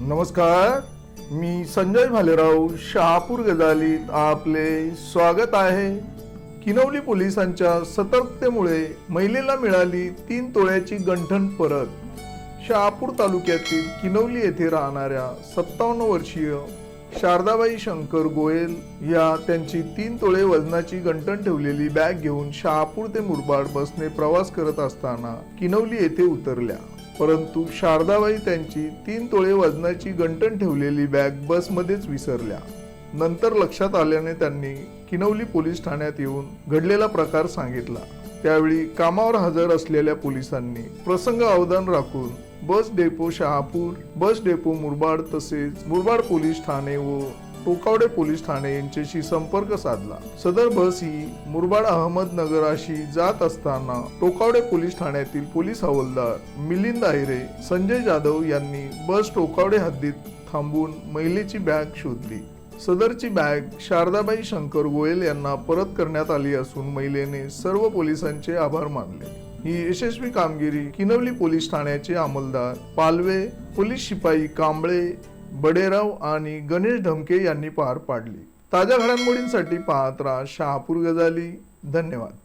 नमस्कार मी संजय भालेराव शहापूर गजालीत आपले स्वागत आहे. किनवली पोलिसांच्या सतर्कतेमुळे महिलेला मिळाली तीन तोळ्याची गंठण परत. शहापूर तालुक्यातील किनवली येथे राहणाऱ्या सत्तावन्न वर्षीय शारदाबाई शंकर गोयल या त्यांची तीन तोळे वजनाची गंठण ठेवलेली बॅग घेऊन शहापूर ते मुरबाड बसने प्रवास करत असताना किनवली येथे उतरल्या. परंतु शारदाबाई त्यांची तीन तोळे वजनाची गंठण ठेवलेली बॅग बसमध्येच विसरल्या. नंतर लक्षात आल्याने त्यांनी किनवली पोलीस ठाण्यात येऊन घडलेला प्रकार सांगितला. त्यावेळी कामावर हजर असलेल्या पोलिसांनी प्रसंग अवधान राखून bus depot Shahapur bus depot Murbad तसेच मुरबाड पोलीस ठाणे व टोकावडे पोलीस ठाणे यांच्याशी संपर्क साधला. सदर बस ही मुरबाड अहमदनगराशी जात असताना टोकावडे पोलीस ठाण्यातील पोलीस हवालदार मिलिंद आहिरे संजय जाधव यांनी बस टोकावडे हद्दीत थांबून महिलेची बॅग शोधली. सदरची बॅग शारदाबाई शंकर गोयल यांना परत करण्यात आली असून महिलेने सर्व पोलिसांचे आभार मानले. ही यशस्वी कामगिरी किनवली पोलीस ठाण्याचे अंमलदार पालवे पोलीस शिपाई कांबळे बडेराव आणि गणेश ढमके यांनी पार पाडली. ताज्या घडामोडींसाठी पाहत राहा शहापूर गजाली धन्यवाद.